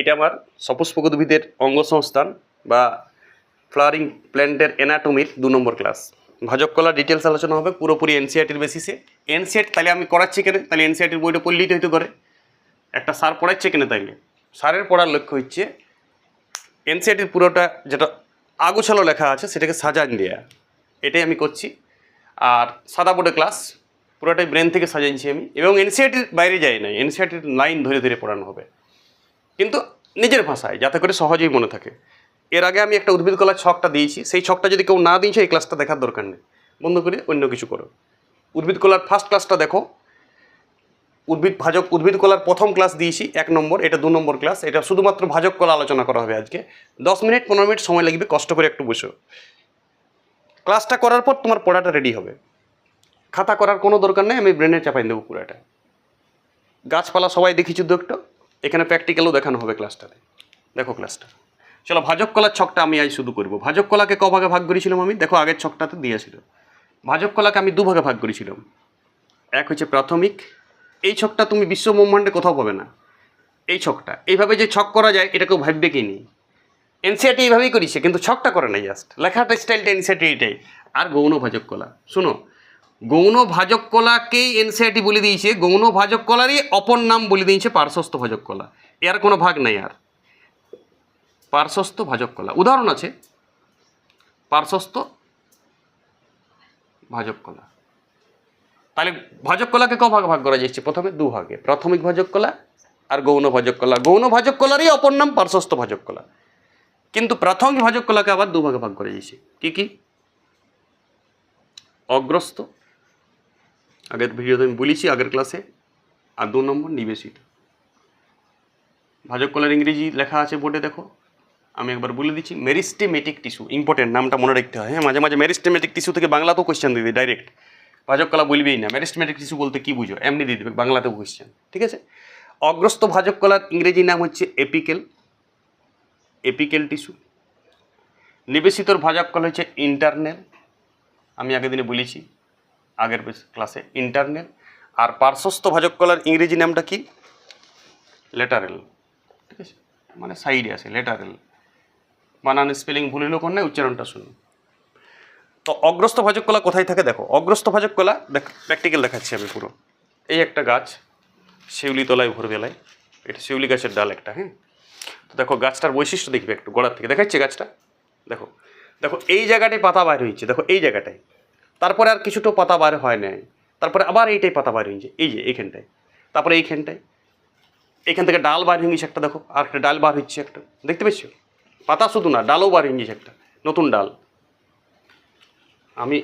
এটা আমার সপুষ্পক উদ্ভিদের অঙ্গ সংস্থান বা ফ্লাওয়ারিং প্ল্যান্টের এনাটমির দু নম্বর ক্লাস। ভাজক কলার ডিটেলস আলোচনা হবে পুরোপুরি এনসিআরটির বেসিসে এনসিআর তাহলে আমি করাচ্ছি কেন? তাহলে এনসিআরটির বইটা পড়লেই তো হইতে করে একটা সার পড়াচ্ছে কেন তাইলে? সারের পড়ার লক্ষ্য হচ্ছে এনসিআরটির পুরোটা যেটা আগুছালো লেখা আছে সেটাকে সাজান দেয়া। এটাই আমি করছি। আর সাদা বোর্ডে ক্লাস, পুরোটাই ব্রেন থেকে সাজাইছি আমি। এবং এনসিআরটির বাইরে যাই নাই। এনসিআরটির লাইন ধরে ধরে পড়ানো হবে। কিন্তু নিজের ভাষায়, যাতে করে সহজেই মনে থাকে। এর আগে আমি একটা উদ্ভিদ কলার ছকটা দিয়েছি, সেই ছকটা যদি কেউ না দিয়েছে, এই ক্লাসটা দেখার দরকার নেই। বন্ধ করে অন্য কিছু করো। উদ্ভিদ কলার ফার্স্ট ক্লাসটা দেখো। উদ্ভিদ, ভাজক উদ্ভিদ কলার প্রথম ক্লাস দিয়েছি, এক নম্বর, এটা দু নম্বর ক্লাস এটা শুধুমাত্র ভাজক কলা আলোচনা করা হবে আজকে। দশ মিনিট, পনেরো মিনিট সময় লাগবে, কষ্ট করে একটু বসো। ক্লাসটা করার পর তোমার পড়াটা রেডি হবে। খাতা করার কোনো দরকার নেই, আমি ব্রেনে চাপাই দেবো পুরোটা। গাছপালা সবাই দেখিছি দু একটু? এখানে প্র্যাকটিক্যালও দেখানো হবে ক্লাসটাতে দেখো ক্লাসটা চলো ভাজক কলার ছকটা আমি আজ শুধু করব। ভাজক কলাকে ক ভাগে ভাগ করেছিলাম আমি? দেখো আগের ছকটাতে দিয়েছিল। ভাজক কলাকে আমি দু ভাগে করেছিলাম। এক হচ্ছে প্রাথমিক। এই ছকটা তুমি বিশ্ব ব্রহ্মাণ্ডে কোথাও পাবে না। এই ছকটা। এইভাবে যে ছক করা যায়, এটা কেউ ভাববে কি নি এনসিআরটি এইভাবেই করিছে, কিন্তু ছকটা করে নাই জাস্ট লেখাটা স্টাইলটা এনসিআরটি এটাই আর গৌণ ভাজক কলা। শুনো গৌণ ভাজক কলাকেই এনসিআরটি বলে দিয়েছে। গৌণ ভাজক কলারই অপর নাম বলে দিয়েছে পার্শ্বস্থ ভাজক কলা এর কোনো ভাগ নাই আর। পার্শ্বস্থ ভাজক কলা উদাহরণ আছে। পার্শ্বস্থ ভাজক কলা তাহলে ভাজক কলাকে ক ভাগে ভাগ করা যাচ্ছে? প্রথমে দু ভাগে। প্রাথমিক ভাজক কলা আর গৌণ ভাজক কলা গৌণ ভাজক কলারই অপর নাম পার্শ্বস্থ ভাজক কলা কিন্তু প্রাথমিক ভাজক কলাকে আবার দু ভাগে ভাগ করা যাচ্ছে। কি কি? অগ্রস্ত আগের ভিডিওতে আমি বলেছি, আগের ক্লাসে আর দু নম্বর নিবেশিত ভাজক কলার ইংরেজি লেখা আছে বোর্ডে, দেখো। আমি একবার বলে দিচ্ছি মেরিস্টেমেটিক টিস্যু ইম্পর্টেন্ট নামটা মনে রাখতে হয়। হ্যাঁ মাঝে মাঝে মেরিস্টেমেটিক টিস্যু থেকে বাংলাতেও কোয়েশ্চেন দিবে ডাইরেক্ট ভাজক কলা বলবেই না মেরিস্টেমেটিক টিস্যু বলতে কী বুঝো? এমনি দিয়ে দেবে, বাংলাতেও কোয়েশ্চেন ঠিক আছে? অগ্রস্ত ভাজক কলার ইংরেজি নাম হচ্ছে এপিকেল এপিকেল টিস্যু নিবেশিতর ভাজক কলা হচ্ছে ইন্টারনেল আমি আগের দিনে বলেছি আগের ক্লাসে ইন্টারনেল আর পার্শ্বস্থ ভাজক কলার ইংরেজি নামটা কি? লেটারেল ঠিক আছে? মানে সাইডে আছে লেটারেল বানান স্পেলিং ভুল হলেও কোন উচ্চারণটা শুনুন তো অগ্রস্ত ভাজক কলা কোথায় থাকে দেখো অগ্রস্ত ভাজক কলা দেখ প্র্যাকটিক্যাল দেখাচ্ছি আমি পুরো। এই একটা গাছ শিউলি তলায় ভোরবেলায়। এটা শিউলি গাছের ডাল একটা হ্যাঁ? তো দেখো, গাছটার বৈশিষ্ট্য দেখবে একটু, গোড়ার থেকে। দেখাচ্ছে গাছটা? দেখো। দেখো, এই জায়গাটায় পাতা বাইর হয়েছে। দেখো, এই জায়গাটায়। তারপরে আর কিছুটা পাতা বার হয় নাই। তারপরে আবার এইটাই পাতা বার হয়েছে এই যে, এইখানটায়। তারপরে এইখানটায়। এখান থেকে ডাল বার হয়ে একটা, দেখো। আর একটা ডাল বার হচ্ছে একটা। দেখতে পেয়েছ পাতা শুধু না, ডালও বার হয়ে একটা। নতুন ডাল। আমি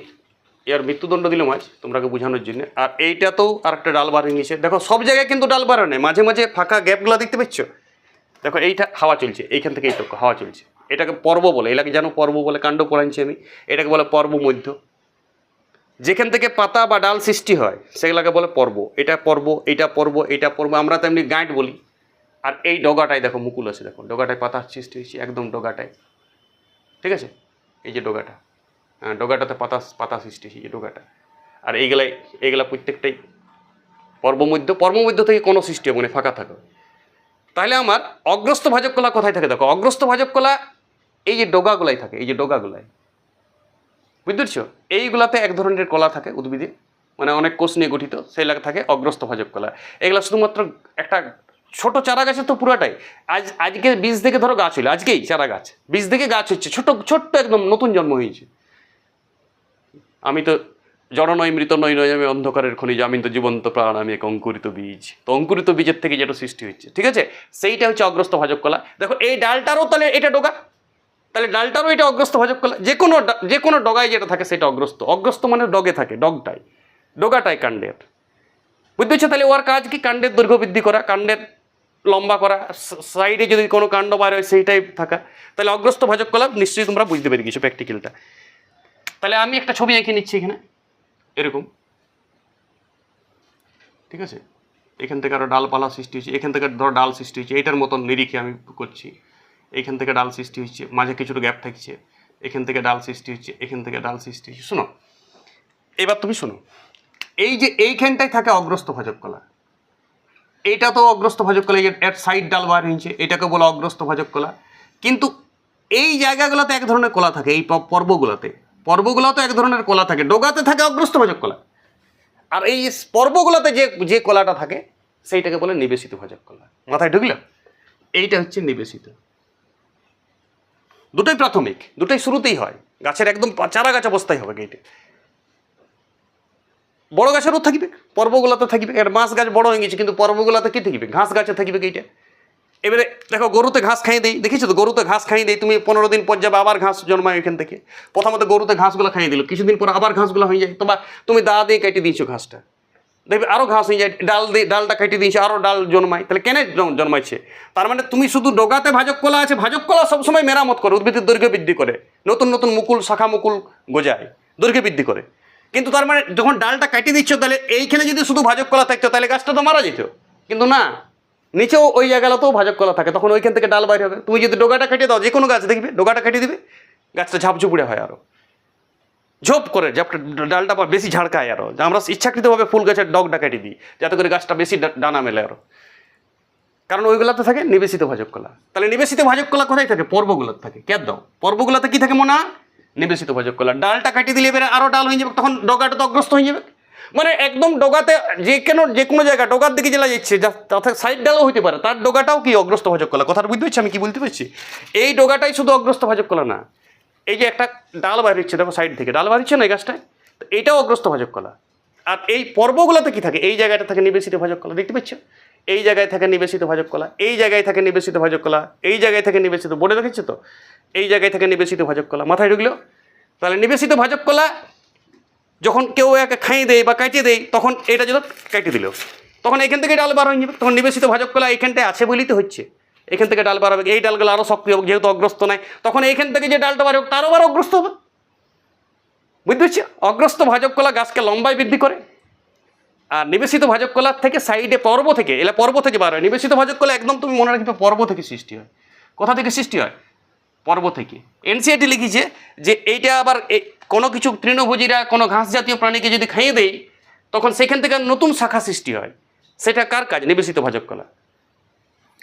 এর মৃত্যুদণ্ড দিলাম আজ তোমরাকে বোঝানোর জন্য। আর এইটাতেও আর একটা ডাল বার হয়ে দেখো, সব জায়গায় কিন্তু ডাল বার হয় না মাঝে মাঝে ফাঁকা গ্যাপগুলো দেখতে পাচ্ছ? দেখো, এইটা হাওয়া চলছে। এইখান থেকে এইটুকু হাওয়া চলছে। এটাকে পর্ব বলে এটাকে জানো পর্ব বলে, কাণ্ড পড়াচ্ছি আমি। এটাকে বলে পর্ব মধ্য। যেখান থেকে পাতা বা ডাল সৃষ্টি হয়, সেগুলোকে বলে পর্ব। এটা পর্ব এটা পর্ব এটা পর্ব, আমরা তেমনি গাঁট বলি। আর এই ডগাটায় দেখো মুকুল আছে, দেখো। ডগাটায় পাতা সৃষ্টি হয়েছে, একদম ডগাটায়। ঠিক আছে? এই যে ডগাটা। হ্যাঁ ডগাটাতে পাতা পাতা সৃষ্টি হয়েছে ডগাটা। আর এইগুলাই, এইগুলা প্রত্যেকটাই পর্বমধ্য পর্বমধ্য থেকে কোনো সৃষ্টি হবে না, ফাঁকা থাকে। তাহলে আমার অগ্রস্ত ভাজক কলা কোথায় থাকে দেখো? অগ্রস্ত ভাজক কলা এই যে ডগাগুলাই থাকে, এই যে ডগাগুলাই। বুঝতে এইগুলাতে এক ধরনের কলা থাকে উদ্ভিদে মানে অনেক কোষ নিয়ে গঠিত, সেই থাকে অগ্রস্ত ভাজক কলা। এগুলা শুধুমাত্র একটা ছোট চারা গাছের তো পুরাটাই। আজ, আজকে বীজ থেকে ধরো গাছ হইল, আজকেই চারা গাছ। বীজ থেকে গাছ হচ্ছে, ছোট, ছোট্ট একদম নতুন জন্ম হয়েছে। আমি তো জড় নয় মৃত নয় নয় আমি অন্ধকারের খনিজ, আমি তো জীবন্ত প্রাণ, আমি এক অঙ্কুরিত বীজ। তো অঙ্কুরিত বীজের থেকে যেটা সৃষ্টি হচ্ছে, ঠিক আছে? সেইটা হচ্ছে অগ্রস্ত ভাজক কলা। দেখো, এই ডালটারও তাহলে এটা ডোকা তাহলে ডালটারও এটা অগ্রস্ত ভাজক কলা যে কোনো যে কোনো ডগায় যেটা থাকে সেটা অগ্রস্ত অগ্রস্ত মানে ডগে থাকে, ডগটাই। ডগাটাই কাণ্ডের। বুঝতে পারছ? তাহলে ওর কাজ কি? কাণ্ডের দৈর্ঘ্য বৃদ্ধি করা, কাণ্ডের লম্বা করা সাইডে যদি কোনো কাণ্ড বার হয় সেইটাই থাকা। তাহলে অগ্রস্ত ভাজক কলা নিশ্চয়ই তোমরা বুঝতে পেরে গেছো প্র্যাকটিক্যালটা তাহলে আমি একটা ছবি এঁকে নিচ্ছি এখানে। এরকম। ঠিক আছে? এখান থেকে আরও ডালপালা সৃষ্টি হয়েছে। এখান থেকে ধরো ডাল সৃষ্টি হয়েছে। এইটার মতন নিরিখে আমি করছি। এইখান থেকে ডাল সৃষ্টি হচ্ছে, মাঝে কিছুটা গ্যাপ থাকছে, এখান থেকে ডাল সৃষ্টি হচ্ছে, এখান থেকে ডাল সৃষ্টি হচ্ছে। শোনো, এবার তুমি শোনো, এই যে এইখানটায় থাকে অগ্রস্ত ভাজক কলা এইটা তো অগ্রস্ত ভাজক কলা এর সাইড ডাল বার হয়েছে, এটাকে বলা অগ্রস্ত ভাজক কলা। কিন্তু এই জায়গাগুলোতে এক ধরনের কলা থাকে, এই পর্বগুলোতে পর্বগুলোতে এক ধরনের কলা থাকে, ডোগাতে থাকে অগ্রস্ত ভাজক কলা। আর এই পর্বগুলোতে যে যে কলাটা থাকে, সেইটাকে বলে নিবেশিত ভাজক কলা। মাথায় ঢুকলো? এইটা হচ্ছে নিবেশিত। দুটোই প্রাথমিক, দুটোই শুরুতেই হয়। গাছের একদম চারা গাছ অবস্থায় হবে এইটা বড় গাছেরও থাকিবে, পর্বগুলোতে থাকবে এর মাছ গাছ বড় হয়ে গেছে, কিন্তু পর্বগুলাতে কি থাকবে? ঘাস গাছে থাকবে এইটা এবারে দেখো, গরুতে ঘাস খাইয়ে দেই দেখেছ তো? গরুতে ঘাস খাইয়ে দেই, তুমি পনেরো দিন পর যাবে, আবার ঘাস জন্মায় এখান থেকে। প্রথমত গরুতে ঘাসগুলো খাইয়ে দিল, কিছুদিন পর আবার ঘাসগুলো হয়ে যায়। তোমার তুমি দা দিয়ে কেটে দিয়েছ ঘাসটা। দেখবে আরও ঘাস হয়ে যায়, ডাল দিয়ে, ডালটা কেটে দিয়েছে আরও ডাল জন্মায়। তাহলে কেন জন- জন্মাইছে তার মানে তুমি শুধু ডোগাতে ভাজক কলা আছে, ভাজক কলা সবসময় মেরামত করে, উদ্ভিদের দৈর্ঘ্য বৃদ্ধি করে। নতুন নতুন মুকুল, শাখা মুকুল গজায়, দৈর্ঘ্য বৃদ্ধি করে। কিন্তু তার মানে যখন ডালটা কেটে দিচ্ছ, তাহলে এইখানে যদি শুধু ভাজক কলা থাকতো, তাহলে গাছটা তো মারা যেত। কিন্তু না, নিচেও ওই জায়গাটাতেও ভাজক কলা থাকে, তখন ওইখান থেকে ডাল বাইরে হবে। তুমি যদি ডোগাটা কেটে দাও যে কোনো গাছ দেখবে, ডোগাটা কেটে দিবে, গাছটা ঝাপঝুপুড়ে হয় আরও ঝোপ করে ডালটা বেশি ঝাড়কায় আরও আমরা ইচ্ছাকৃতভাবে ফুল গাছের ডগটা কেটে দিই, যাতে করে গাছটা বেশি ডানা মেলে আরও কারণ ওইগুলোতে থাকে নিবেশিত ভাজক কলা। তাহলে নিবেশিত ভাজক কলা কোথায় থাকে? পর্বগুলোতে থাকে। কে দাও? পর্বগুলোতে কি থাকে মনে? নিবেশিত ভাজক কলা। ডালটা কাটিয়ে দিলে এবারে আরও ডাল হয়ে যাবে, তখন ডগাটা তো অগ্রস্ত হয়ে যাবে। মানে একদম ডগাতে যে কেন, যে কোনো জায়গা ডগার দিকে জেলা যাচ্ছে তাতে সাইড ডালও হইতে পারে। তার ডগাটাও কি অগ্রস্ত ভাজক কলা? কথাটা বুঝতে পারছি? আমি কি বলতে পারছি? এই ডগাটাই শুধু অগ্রস্ত ভাজক কলা না। এই যে একটা ডাল বার হচ্ছে, দেখো সাইড থেকে, ডাল বার হচ্ছে না এই গাছটায়? তো এইটাও অগ্রস্ত ভাজক কলা। আর এই পর্বগুলোতে কি থাকে? এই জায়গাটা থাকে নিবেশিত ভাজক কলা, দেখতে পাচ্ছ? এই জায়গায় থাকে নিবেশিত ভাজক কলা, এই জায়গায় থাকে নিবেশিত ভাজক কলা, এই জায়গায় থাকে নিবেশিত বোর্ডে দেখেছ তো? এই জায়গায় থাকে নিবেশিত ভাজক কলা, মাথায় ঢুকলো? তাহলে নিবেশিত ভাজক কলা যখন কেউ একে খাইয়ে দেয় বা কাটিয়ে দেয়, তখন এটা যদি কাটিয়ে দিল, তখন এখান থেকে ডাল বার হয়ে যাবে, তখন নিবেশিত ভাজক কলা এইখানটায় আছে বলেই তো হচ্ছে। এখান থেকে ডাল বার হবে। এই ডালগুলো আরও সক্রিয় হবে যেহেতু অগ্রস্ত নাই। তখন এইখান থেকে যে ডালটা বার হোক, তারও আবার অগ্রস্ত হবে। বুঝতে পারছি? অগ্রস্ত ভাজক কলা গাছকে লম্বায় বৃদ্ধি করে। আর নিবেশিত ভাজক কলার থেকে সাইডে পর্ব থেকে, এলা পর্ব থেকে বার হয়। নিবেশিত ভাজক কলা একদম তুমি মনে রাখবে পর্ব থেকে সৃষ্টি হয়। কোথা থেকে সৃষ্টি হয়? পর্ব থেকে। এনসিআরটি লিখেছে যে এইটা আবার কোনো কিছু তৃণভোজীরা, কোনো ঘাস জাতীয় প্রাণীকে যদি খাইয়ে দেয়, তখন সেখান থেকে নতুন শাখা সৃষ্টি হয়। সেটা কার কাজ? নিবেশিত ভাজক কলা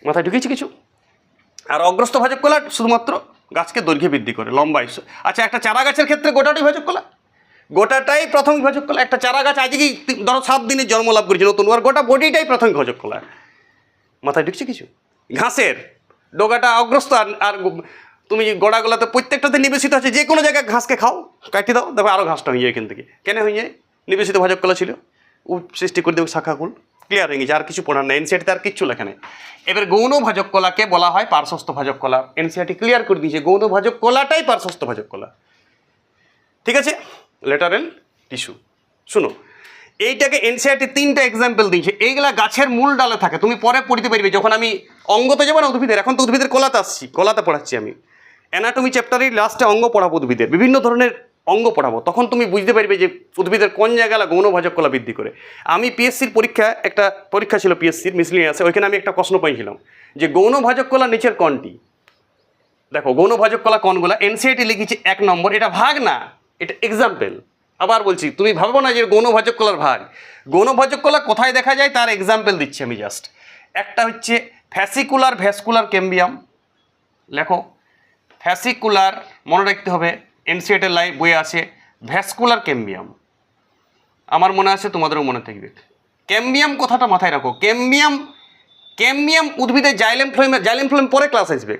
মাথায় ঢুকেছে কিছু? আর অগ্রস্ত ভাজক কলা শুধুমাত্র গাছকে দৈর্ঘ্যে বৃদ্ধি করে লম্বায় আচ্ছা একটা চারা গাছের ক্ষেত্রে গোটাটাই ভাজক কলা গোটাটাই প্রাথমিক ভাজক কলা একটা চারা গাছ আজকেই ধরো সাত দিনে জন্ম লাভ করেছে, নতুন, আর গোটা বডিটাই প্রাথমিক ভাজক কলা মাথায় ঢুকছে কিছু? ঘাসের। ডোগাটা অগ্রস্ত আর তুমি গোড়াগুলোতে প্রত্যেকটাতে নিবেশিত আছে, যে কোনো জায়গায় ঘাসকে খাও কাটিয়ে দাও তবে আরও ঘাসটা হয়ে যায় এখান থেকে। কেন হয়ে যায়? নিবেশিত ভাজক কলা ছিল সৃষ্টি করে দেবে শাখাকুল ক্লিয়ার হয়ে গেছে আর কিছু পড়ার নেই এনসিআরটিতে আর কিচ্ছু লেখা নেই। এবার গৌণ ভাজক কলাকে বলা হয় পার্শ্বস্থ ভাজক কলা। এনসিআরটি ক্লিয়ার করে দিয়েছে, গৌণ ভাজক কলাটাই পার্শ্বস্থ ভাজক কলা। ঠিক আছে? লেটারেল টিস্যু শুনো, এইটাকে এনসিআরটি তিনটা এক্সাম্পল দিয়েছে। এইগুলা গাছের মূল ডালে থাকে, তুমি পরে পড়তে পারবে। যখন আমি অঙ্গতে যাব না, উদ্ভিদের, এখন তো উদ্ভিদের কলাতে আসছি, কলাতে পড়াচ্ছি আমি। অ্যানাটমি চ্যাপ্টারের লাস্টে অঙ্গ পড়াবো উদ্ভিদের। বিভিন্ন ধরনের অঙ্গ পড়াবো তখন তুমি বুঝতে পারবে যে উদ্ভিদের কোন জায়গায় গৌণভাজক কলা বৃদ্ধি করে। আমি পিএসসির পরীক্ষা, একটা পরীক্ষা ছিল পিএসসির মিসলিনিয়াসে ওইখানে আমি একটা প্রশ্ন পাইছিলাম যে গৌণভাজক কলা নিচের কোনটি? দেখো, গৌণভাজক কলা কোনগুলা? এনসিআইটি লিখেছে এক নম্বর, এটা ভাগ না, এটা এক্সাম্পল আবার বলছি, তুমি ভাবো না যে গৌণভাজক কলার ভাগ। গৌণভাজক কলা কোথায় দেখা যায়? তার এক্সাম্পল দিচ্ছি আমি জাস্ট একটা হচ্ছে ফ্যাসিকুলার ভ্যাসকুলার ক্যাম্বিয়াম লেখো ফ্যাসিকুলার মনে রাখতে হবে এনসিএটের লাই বই আছে, ভ্যাসকুলার ক্যাম্বিয়াম আমার মনে আছে তোমাদেরও মনে থাকবে। ক্যাম্বিয়াম কথাটা মাথায় রাখো। ক্যাম্বিয়াম ক্যাম্বিয়াম উদ্ভিদে জাইলেম ফ্লোয়েমের জাইলেম ফ্লোয়েম পরে ক্লাস আসবে।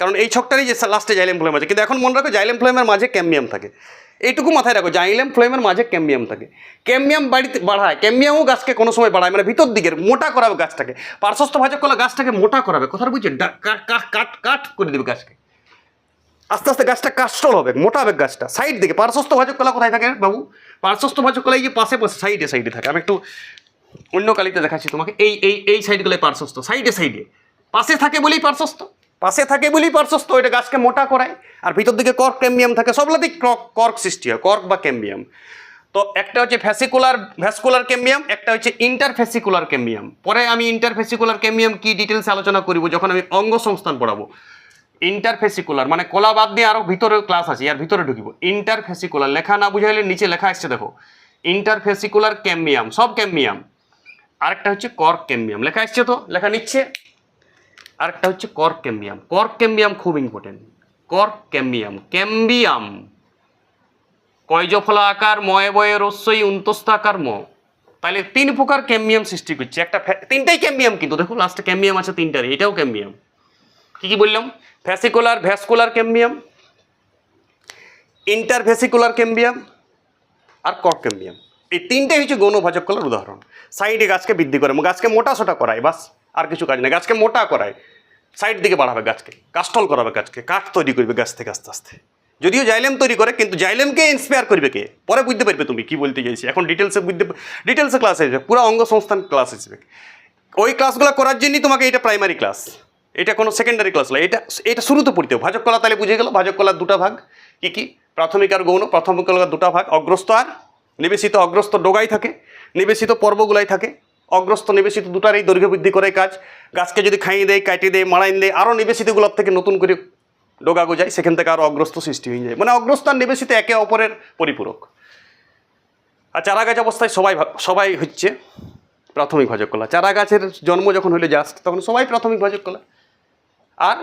কারণ এই ছকটারই যে লাস্টে জাইলেম ফ্লোয়েম আছে। কিন্তু এখন মনে রাখো জাইলেম ফ্লোয়েমের মাঝে ক্যাম্বিয়াম থাকে। এইটুকু মাথায় রাখো, জাইলেম ফ্লোয়েমের মাঝে ক্যাম্বিয়াম থাকে। ক্যাম্বিয়াম বাড়িতে বাড়ায় ক্যাম্বিয়ামও গাছকে কোনো সময় বাড়ায় মানে ভিতর দিকের মোটা করাবে গাছটাকে। পার্শ্বস্থ ভাজক কলা গাছটাকে মোটা করাবে। কথাটা বুঝছে কাট কাট করে দেবে গাছকে। আস্তে আস্তে গাছটা কাস্টল হবে, মোটা হবে গাছটা। সাইড দিকে, পার্শ্বস্থ ভাজক কলা কোথায় থাকে বাবু? পার্শ্বস্থ ভাজক কলা এই যে পাশে পাশে সাইডে সাইডে থাকে। আমি একটু অন্য কালিতে দেখাচ্ছি তোমাকে। এই এই এই সাইডগুলো পার্শ্বস্থ। সাইডে সাইডে পাশে থাকে বলেই পার্শ্বস্থ। পাশে থাকে বলেই পার্শ্বস্থ এটা গাছকে মোটা করায়। আর ভিতর দিকে কর্ক ক্যাম্বিয়াম থাকে। সবগুলোতেই কর্ক কর্ক সৃষ্টি হয় কর্ক বা ক্যাম্বিয়াম তো একটা হচ্ছে ভ্যাসিকুলার ভ্যাসকুলার ক্যাম্বিয়াম একটা হচ্ছে ইন্টারফেসিকুলার ক্যাম্বিয়াম পরে আমি ইন্টারফেসিকুলার ক্যাম্বিয়াম কি ডিটেলস আলোচনা করব? যখন আমি অঙ্গ সংস্থান পড়াবো। ইন্টারফেসিকুলার মানে কলা বাদ দিয়ে আরও ভিতরে ক্লাস আছে আর ভিতরে ঢুকিব। ইন্টারফেসিকুলার লেখা না বুঝাইলে নিচে লেখা আসছে দেখো। ইন্টারফেসিকুলার ক্যাম্বিয়াম সব ক্যাম্বিয়াম আরেকটা হচ্ছে কর্ক ক্যাম্বিয়াম লেখা আসছে তো? লেখা নিচ্ছে? আরেকটা হচ্ছে কর্ক ক্যাম্বিয়াম কর্ক ক্যাম্বিয়াম খুব ইম্পর্টেন্ট কর্ক ক্যাম্বিয়াম ক্যাম্বিয়াম কয়জফলা আকার, ময়ে বয়ে, রস্যই উন্তস্ত আকার ম তাহলে তিন প্রকার ক্যাম্বিয়াম সৃষ্টি করছে। একটা তিনটাই ক্যাম্বিয়াম কিন্তু, দেখো লাস্টে ক্যাম্বিয়াম আছে তিনটারই, এটাও ক্যাম্বিয়াম কি কি বললাম? Vascular, vascular cambium intervascular cambium আর কর্ক ক্যাম্বিয়াম এই তিনটাই হচ্ছে গৌণ ভাজক কলার উদাহরণ। সাইডে গাছকে বৃদ্ধি করে গাছকে মোটা সোটা করায়, বাস, আর কিছু কাজ নেই। গাছকে মোটা করায়, সাইড দিকে বাড়াবে গাছকে কাস্টল করাবে গাছকে, কাঠ তৈরি করবে গাছ থেকে আস্তে আস্তে। যদিও জাইলেম তৈরি করে, কিন্তু জাইলেমকে ইন্সপায়ার করবে কে? পরে বুঝতে পারবে তুমি কি বলতে চাইছি। এখন ডিটেলসে বুঝতে ডিটেলসে ক্লাস আসবে পুরো অঙ্গ সংস্থান ক্লাস আসবে ওই ক্লাসগুলো করার জন্যই তোমাকে এটা প্রাইমারি ক্লাস এটা কোনো সেকেন্ডারি ক্লাস নয় এটা এটা শুরুতে পড়তে ভাজক কলা তাহলে বুঝে গেল ভাজক কলার দুটো ভাগ কি কি? প্রাথমিক আর গৌণ, প্রাথমিক কলার দুটো ভাগ অগ্রস্ত আর নিবেশিত। অগ্রস্ত ডোগাই থাকে, নিবেশিত পর্বগুলাই থাকে। অগ্রস্ত নিবেশিত দুটারই দৈর্ঘ্য বৃদ্ধি করে কাজ। গাছকে যদি খাইয়ে দেয় কাটিয়ে দেয় মারাইন দেয় আরও নিবেশিতগুলোর থেকে নতুন করে ডোগা গোজায়, সেখান থেকে আরও অগ্রস্ত সৃষ্টি হয়ে যায়। মানে অগ্রস্ত আর নিবেশিত একে অপরের পরিপূরক। আর চারা গাছ অবস্থায় সবাই সবাই হচ্ছে প্রাথমিক ভাজক কলা চারা গাছের জন্ম যখন হইলে জাস্ট তখন সবাই প্রাথমিক ভাজক কলা আর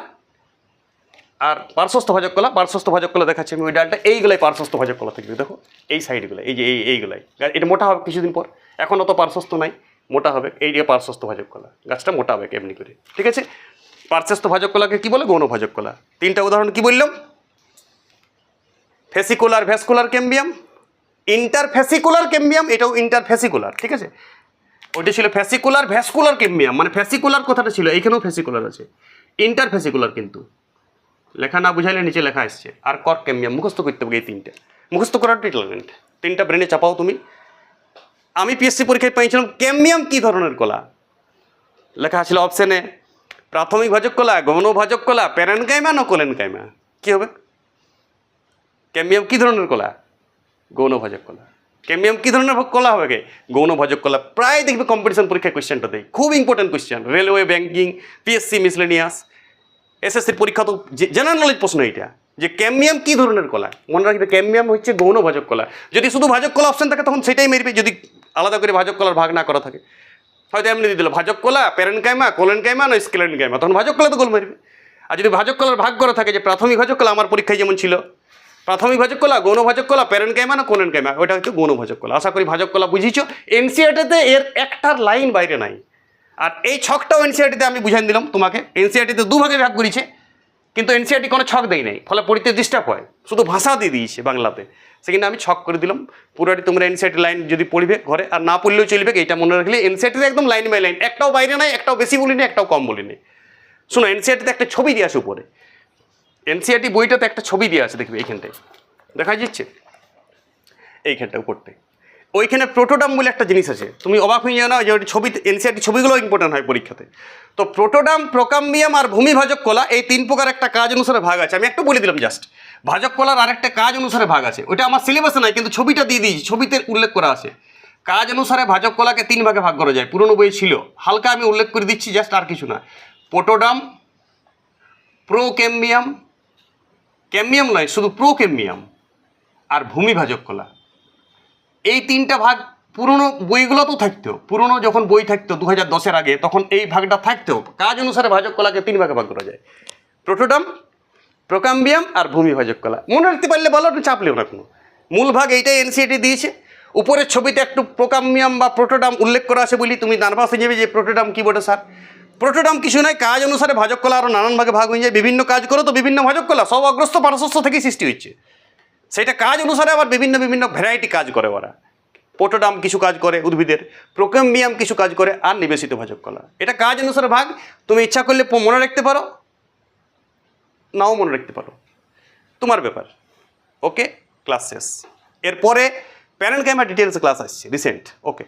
আর পার্শ্বস্থ ভাজক কলা, পার্শ্বস্থ ভাজক কলা দেখাচ্ছি আমি ওই ডালটা, এইগুলাই পার্শ্বস্থ ভাজক কলা থাকবে দেখো, এই সাইডগুলো এই যে এই, এইগুলাই। এটা মোটা হবে কিছুদিন পর, এখন অত পার্শ্বস্থ নাই, মোটা হবে, এই যে পার্শ্বস্থ ভাজক কলা, গাছটা মোটা হবে এমনি করে, ঠিক আছে? পার্শ্বস্থ ভাজক কলাকে কি বলে? গৌণ ভাজক কলা। তিনটা উদাহরণ কি বললাম? Fascicular vascular cambium interfascicular cambium এটাও ইন্টারফেসিকুলার, ঠিক আছে? ওইটা ছিল ফ্যাসিকুলার ভ্যাসকুলার ক্যাম্বিয়াম মানে ফ্যাসিকুলার কথাটা ছিল, এইখানেও ফ্যাসিকুলার আছে। ইন্টারফেসিকুলার কিন্তু। লেখা না বুঝাইলে নিচে লেখা আসছে। আর কর্ক ক্যাম্বিয়াম মুখস্থ করতে হবে এই তিনটে। মুখস্থ করার ট্রিটমেন্ট তিনটা ব্রেনে চাপাও তুমি। আমি পিএসসি পরীক্ষায় পেয়েছিলাম ক্যাম্বিয়াম কী ধরনের কলা? লেখা ছিল অপশানে প্রাথমিক ভাজক কলা গৌণ ভাজক কলা প্যারেন কাইমা না কোলেন কাইমা কী হবে? ক্যাম্বিয়াম কী ধরনের কলা? গৌণ ভাজক কলা। ক্যাম্বিয়াম কী ধরনের কলা হবে? গৌণ ভাজক কলা। প্রায় দেখবে কম্পিটিশন পরীক্ষায় কোয়েশ্চেনটা দেয় খুব important question railway banking PSC miscellaneous এসএসসির পরীক্ষা তো জেনারেল নলেজ প্রশ্ন এটা যে ক্যাম্বিয়াম কী ধরনের কলা? মনে রাখবে ক্যাম্বিয়াম হচ্ছে গৌণ ভাজক কলা। যদি শুধু ভাজক কলা অপশন থাকে, তখন সেটাই মেরবে যদি আলাদা করে ভাজক কলার ভাগ না করা থাকে। হয়তো এমনি দিয়ে দিল, ভাজক কলা প্যারেন কাইমা কোলেন কাইমা না স্কেলেন কাইমা তখন ভাজক কলা তো গোল মারবে। আর যদি ভাজক কলার ভাগ করা থাকে, যে প্রাথমিক ভাজক কলা আমার পরীক্ষায় যেমন ছিল প্রাথমিক ভাজক কলা গৌণ ভাজক কলা প্যারেন কাইমা না কোলেন কাইমা ওটা হচ্ছে গৌণ ভাজক কলা আশা করি ভাজক কলা বুঝিছো। এনসিআরটিতে এর একটার লাইন বাইরে নাই। আর এই ছকটাও এনসিআরটিতে আমি বুঝাই দিলাম তোমাকে। এনসিআরটিতে দুভাগে ভাগ করেছে, কিন্তু এনসিআরটি কোনো ছক দেয় নাই। ফলে পড়িতে ডিস্টার্ব হয়। শুধু ভাষা দিয়ে দিয়েছে বাংলাতে। সেখানে আমি ছক করে দিলাম। পুরোটি তোমরা এনসিআরটি লাইন যদি পড়বে ঘরে, আর না পড়লেও চলবে, এইটা মনে রাখলে এনসিআরটিতে একদম লাইন বাই লাইন। একটাও বাইরে নাই, একটাও বেশি বলিনি, একটাও কম বলিনি। শোনো, এনসিআরটিতে একটা ছবি দিয়ে আছে উপরে। এনসিআরটি বইটাতে একটা ছবি দিয়ে আছে, দেখবে এইখানটায়। দেখা যাচ্ছে? এইখানটা উপরটায়। ওইখানে প্রোটোডাম বলে একটা জিনিস আছে। তুমি অবাক হয়ে যাও না যে ওই ছবি এনসিআরটি ছবিগুলো ইম্পর্টেন্ট হয় পরীক্ষাতে। তো প্রোটোডাম প্রোকাম্বিয়াম আর ভূমি ভাজক কলা এই তিন প্রকার একটা কাজ অনুসারে ভাগ আছে। আমি একটু বলে দিলাম জাস্ট ভাজক কলার আরেকটা কাজ অনুসারে ভাগ আছে। ওটা আমার সিলেবাসে নাই, কিন্তু ছবিটা দিয়ে দিয়েছি। ছবিতে উল্লেখ করা আছে। কাজ অনুসারে ভাজক কলাকে তিন ভাগে ভাগ করা যায়। পুরনো বই ছিল। হালকা আমি উল্লেখ করে দিচ্ছি জাস্ট আর কিছু না। পোটোডাম প্রোক্যাম্বিয়াম ক্যাম্বিয়াম নয়, শুধু প্রো প্রোক্যাম্বিয়াম আর ভূমি ভাজক কলা। এই তিনটা ভাগ পুরনো বইগুলোতেও থাকতো পুরনো যখন বই থাকতো দু হাজার দশের আগে, তখন এই ভাগটা থাকতো কাজ অনুসারে ভাজক কলাকে তিন ভাগে ভাগ করা যায়। প্রোটোডাম, প্রোকাম্বিয়াম আর ভূমি ভাজক কলা। মনে রাখতে পারলে বলো, একটু চাপলেও না কোনো। মূল ভাগ এইটাই এনসিএটি দিয়েছে। উপরের ছবিতে একটু প্রোকাম্বিয়াম বা প্রোটোডাম উল্লেখ করা আছে বলি, তুমি নার্ভাস হয়ে যাবে যে প্রোটোডাম কী বটে, স্যার? প্রোটোডাম কিছু নয় কাজ অনুসারে ভাজক কলা আরও নানান ভাগে ভাগ হয়ে যায়, বিভিন্ন কাজ করো তো বিভিন্ন ভাজক কলা সব অগ্রস্ত পারশস্ত থেকেই সৃষ্টি হচ্ছে। সেটা কাজ অনুসারে আবার বিভিন্ন বিভিন্ন ভ্যারাইটি কাজ করে ওরা। পোটোডাম কিছু কাজ করে উদ্ভিদের প্রোকেম্বিয়াম কিছু কাজ করে আর নিবেশিত ভাজক কলা এটা কাজ অনুসারে ভাগ, তুমি ইচ্ছা করলে মনে রাখতে পারো, নাও মনে রাখতে পারো। তোমার ব্যাপার। ওকে ক্লাস শেষ। এরপরে প্যারেন্ট ক্যামেরা ডিটেলস ক্লাস আসছে রিসেন্ট ওকে